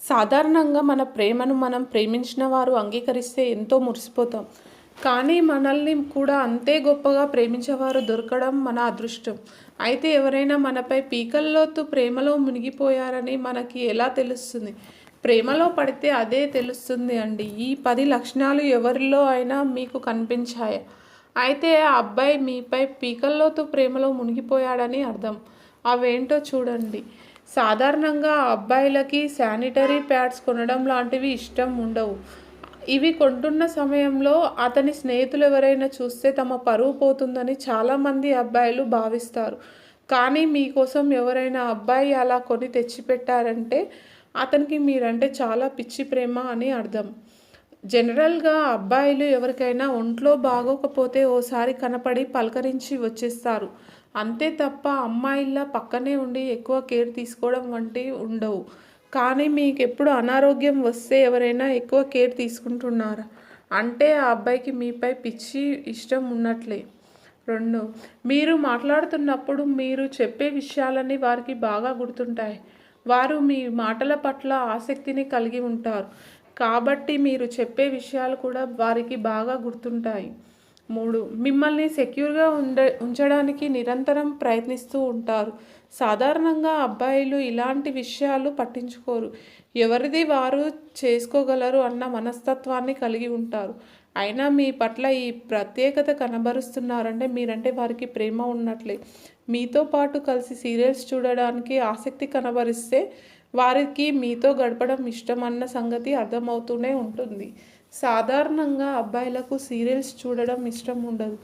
సాధారణంగా మన ప్రేమను మనం ప్రేమించిన వారు అంగీకరిస్తే ఎంతో మురిసిపోతాం. కానీ మనల్ని కూడా అంతే గొప్పగా ప్రేమించేవారు దొరకడం మన అదృష్టం. అయితే ఎవరైనా మనపై పీకల్లోతు ప్రేమలో మునిగిపోయారని మనకి ఎలా తెలుస్తుంది? ప్రేమలో పడితే అదే తెలుస్తుంది అండి. ఈ పది లక్షణాలు ఎవరిలో అయినా మీకు కనిపించాయా? అయితే ఆ అబ్బాయి మీపై పీకల్లోతు ప్రేమలో మునిగిపోయాడని అర్థం. అవేంటో చూడండి. సాధారణంగా అబ్బాయిలకి శానిటరీ ప్యాడ్స్ కొనడం లాంటివి ఇష్టం ఉండవు. ఇవి కొంటున్న సమయంలో అతని స్నేహితులు ఎవరైనా చూస్తే తమ పరువు పోతుందని చాలామంది అబ్బాయిలు భావిస్తారు. కానీ మీకోసం ఎవరైనా అబ్బాయి అలా కొని తెచ్చిపెట్టారంటే అతనికి మీరంటే చాలా పిచ్చి ప్రేమ అని అర్థం. జనరల్గా అబ్బాయిలు ఎవరికైనా ఒంట్లో బాగోకపోతే ఓసారి కనపడి పలకరించి వచ్చేస్తారు. అంతే తప్ప అమ్మాయిల్లా పక్కనే ఉండి ఎక్కువ కేర్ తీసుకోవడం వంటివి ఉండవు. కానీ మీకు ఎప్పుడు అనారోగ్యం వస్తే ఎవరైనా ఎక్కువ కేర్ తీసుకుంటున్నారా? అంటే ఆ అబ్బాయికి మీపై పిచ్చి ఇష్టం ఉన్నట్లే. రెండు మీరు మాట్లాడుతున్నప్పుడు మీరు చెప్పే విషయాలన్నీ వారికి బాగా గుర్తుంటాయి. వారు మీ మాటల పట్ల ఆసక్తిని కలిగి ఉంటారు. కాబట్టి మీరు చెప్పే విషయాలు కూడా వారికి బాగా గుర్తుంటాయి. మూడు మిమ్మల్ని సెక్యూర్గా ఉండ ఉంచడానికి నిరంతరం ప్రయత్నిస్తూ ఉంటారు. సాధారణంగా అబ్బాయిలు ఇలాంటి విషయాలు పట్టించుకోరు. ఎవరిది వారు చేసుకోగలరు అన్న మనస్తత్వాన్ని కలిగి ఉంటారు. అయినా మీ పట్ల ఈ ప్రత్యేకత కనబరుస్తున్నారంటే మీరంటే వారికి ప్రేమ ఉన్నట్లే. మీతో పాటు కలిసి సీరియల్స్ చూడడానికి ఆసక్తి కనబరిస్తే వారికి మీతో గడపడం ఇష్టం అన్న సంగతి అర్థమవుతూనే ఉంటుంది. సాధారణంగా అబ్బాయిలకు సీరియల్స్ చూడడం ఇష్టం ఉండదు.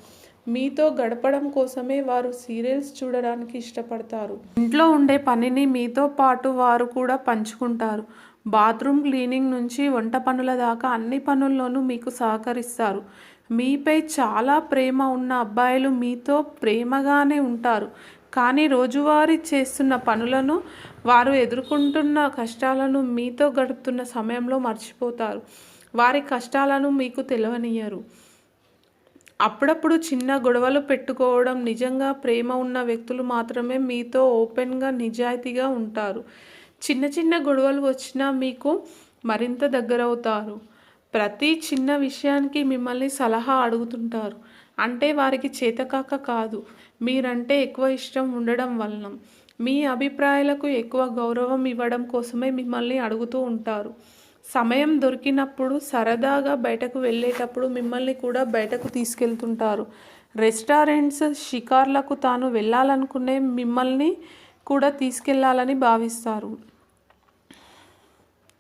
మీతో గడపడం కోసమే వారు సీరియల్స్ చూడడానికి ఇష్టపడతారు. ఇంట్లో ఉండే పనిని మీతో పాటు వారు కూడా పంచుకుంటారు. బాత్రూమ్ క్లీనింగ్ నుంచి వంట పనుల దాకా అన్ని పనుల్లోనూ మీకు సహకరిస్తారు. మీపై చాలా ప్రేమ ఉన్న అబ్బాయిలు మీతో ప్రేమగానే ఉంటారు. కానీ రోజువారీ చేస్తున్న పనులను వారు ఎదుర్కొంటున్న కష్టాలను మీతో గడుపుతున్న సమయంలో మర్చిపోతారు. వారి కష్టాలను మీకు తెలియనియరు అప్పుడప్పుడు చిన్న గొడవలు పెట్టుకోవడం నిజంగా ప్రేమ ఉన్న వ్యక్తులు మాత్రమే మీతో ఓపెన్గా నిజాయితీగా ఉంటారు. చిన్న చిన్న గొడవలు వచ్చినా మీకు మరింత దగ్గరవుతారు. ప్రతి చిన్న విషయానికి మిమ్మల్ని సలహా అడుగుతుంటారు. అంటే వారికి చేతకాక కాదు. మీరంటే ఎక్కువ ఇష్టం ఉండడం వలన. మీ అభిప్రాయాలకు ఎక్కువ గౌరవం ఇవ్వడం కోసమే మిమ్మల్ని అడుగుతూ ఉంటారు. సమయం దొరికినప్పుడు సరదాగా బయటకు వెళ్ళేటప్పుడు మిమ్మల్ని కూడా బయటకు తీసుకెళ్తుంటారు. రెస్టారెంట్స్ షికార్లకు తాను వెళ్ళాలనుకునే మిమ్మల్ని కూడా తీసుకెళ్ళాలని భావిస్తారు.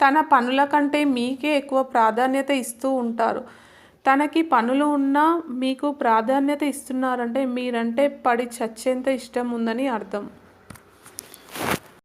తన పనుల కంటే మీకే ఎక్కువ ప్రాధాన్యత ఇస్తూ ఉంటారు. తనకి పనులు ఉన్నా మీకు ప్రాధాన్యత ఇస్తున్నారంటే మీరంటే పడి చచ్చేంత ఇష్టం ఉందని అర్థం.